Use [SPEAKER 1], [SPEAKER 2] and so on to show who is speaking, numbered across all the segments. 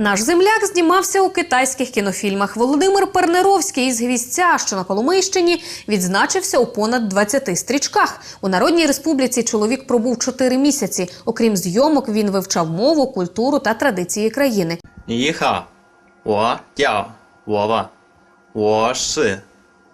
[SPEAKER 1] Наш земляк знімався у китайських кінофільмах. Володимир Пернеровський із Гвіздця, що на Коломийщині, відзначився у понад 20 стрічках. У Народній республіці чоловік пробув 4 місяці. Окрім зйомок, він вивчав мову, культуру та традиції країни.
[SPEAKER 2] Ніха Вова. Вова. Воши.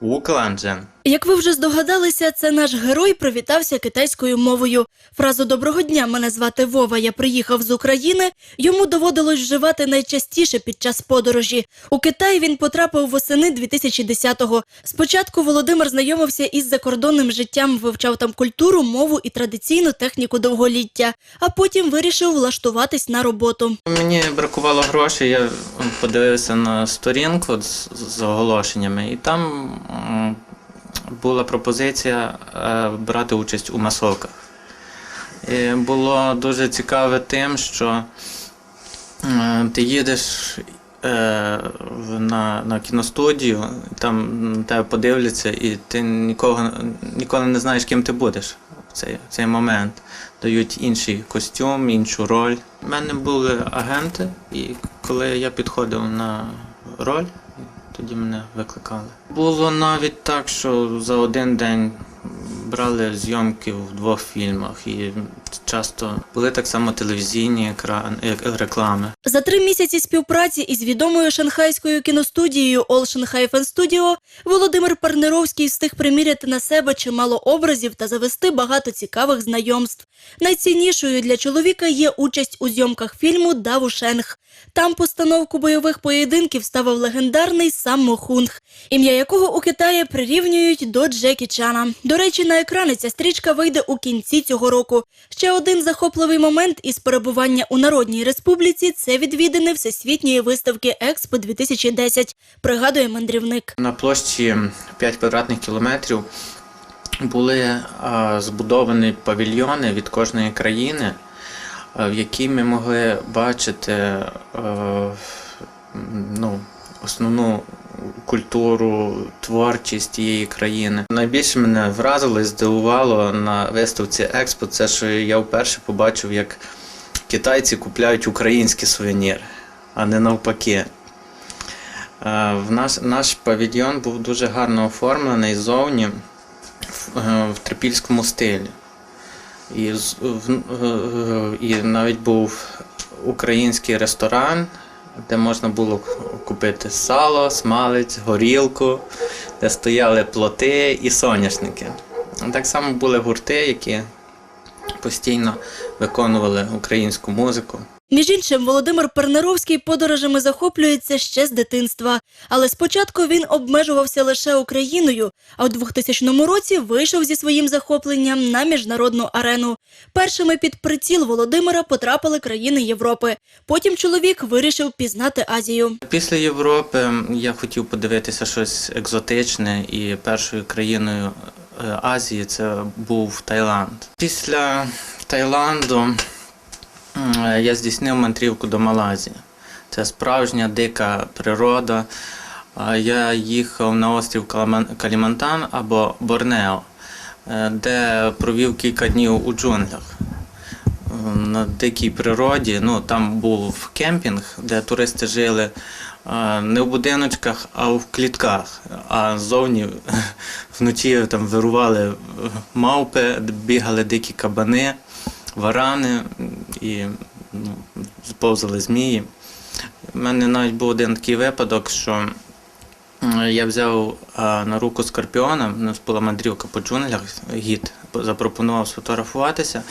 [SPEAKER 2] Укланджен.
[SPEAKER 3] Як ви вже здогадалися, це наш герой привітався китайською мовою. Фразу Доброго дня мене звати Вова. Я приїхав з України. Йому доводилось вживати найчастіше під час подорожі. У Китай він потрапив восени 2010-го. Спочатку Володимир знайомився із закордонним життям, вивчав там культуру, мову і традиційну техніку довголіття, а потім вирішив влаштуватись на роботу.
[SPEAKER 2] Мені бракувало грошей, я подивився на сторінку з, з оголошеннями, і там була пропозиція е, брати участь у масовках. І було дуже цікаве тим, що е, ти їдеш е, на, на кіностудію, там на тебе подивляться, і ти нікого, ніколи не знаєш, ким ти будеш в цей, в цей момент. Дають інший костюм, іншу роль. У мене були агенти, і коли я підходив на роль, тоді мене викликали. Було навіть так, що за один день брали зйомки в двох фільмах, і часто були так само телевізійні екран, е, реклами.
[SPEAKER 3] За три місяці співпраці із відомою шанхайською кіностудією All Shanghai Fan Studio Володимир Парнеровський встиг приміряти на себе чимало образів та завести багато цікавих знайомств. Найціннішою для чоловіка є участь у зйомках фільму Даву Шенг. Там постановку бойових поєдинків ставив легендарний Сам Мохунг, ім'я якого у Китаї прирівнюють до Джекі Чана. До речі, на екрани ця стрічка вийде у кінці цього року. Ще один захопливий момент із перебування у Народній Республіці це відвідини всесвітньої виставки Експо 2010, пригадує мандрівник.
[SPEAKER 2] На площі 5 квадратних кілометрів були збудовані павільйони від кожної країни, в якій ми могли бачити е, ну, основну культуру, творчість тієї країни. Найбільше мене вразило і здивувало на виставці Експо, це що я вперше побачив, як китайці купляють українські сувеніри, а не навпаки. Е, В наш, наш павільйон був дуже гарно оформлений ззовні в, е, трипільському стилі. І, е, і навіть був український ресторан, де можна було купити сало, смалець, горілку, де стояли плоти і соняшники. Так само були гурти, які постійно виконували українську музику.
[SPEAKER 3] Між іншим, Володимир Пернеровський подорожами захоплюється ще з дитинства, але спочатку він обмежувався лише Україною, а у 2000 році вийшов зі своїм захопленням на міжнародну арену. Першими під приціл Володимира потрапили країни Європи. Потім чоловік вирішив пізнати Азію.
[SPEAKER 2] Після Європи я хотів подивитися щось екзотичне, і першою країною е, Азії це був Таїланд. Після Таїланду я здійснив мандрівку до Малайзії. Це справжня дика природа. Я їхав на острів Калімантан або Борнео, е, де провів кілька днів у джунглях на дикій природі. Ну, там був кемпінг, де туристи жили не в будиночках, а в клітках. А ззовні вночі там вирували мавпи, бігали дикі кабани, варани і ну, повзали змії. У мене навіть був один такий випадок, що я взяв на руку скорпіона, у нас була мандрівка по джунглях, гід запропонував сфотографуватися.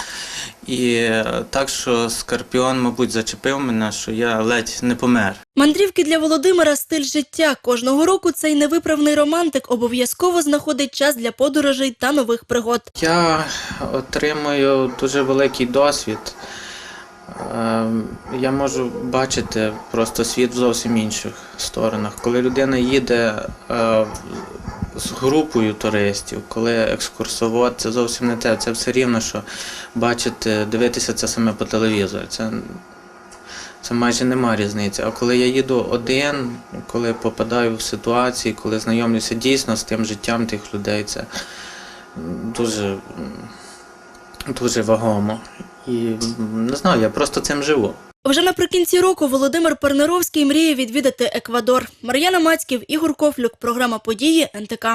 [SPEAKER 2] І е, так, що скорпіон, мабуть, зачепив мене, що я ледь не помер.
[SPEAKER 3] Мандрівки для Володимира стиль життя. Кожного року цей невиправний романтик обов'язково знаходить час для подорожей та нових пригод.
[SPEAKER 2] Я отримую дуже великий досвід. Е, Я можу бачити просто світ в зовсім інших сторонах. Коли людина їде е, з групою туристів, коли екскурсовод, це зовсім не те. Це все рівно, що бачити, дивитися це саме по телевізору. Це, це майже нема різниці. А коли я їду один, коли попадаю в ситуації, коли знайомлюся дійсно з тим життям тих людей, це дуже, дуже вагомо. І не знаю, я просто цим живу.
[SPEAKER 3] Вже наприкінці року Володимир Парнеровський мріє відвідати Еквадор. Мар'яна Мацьків, Ігор Кофлюк, програма події НТК.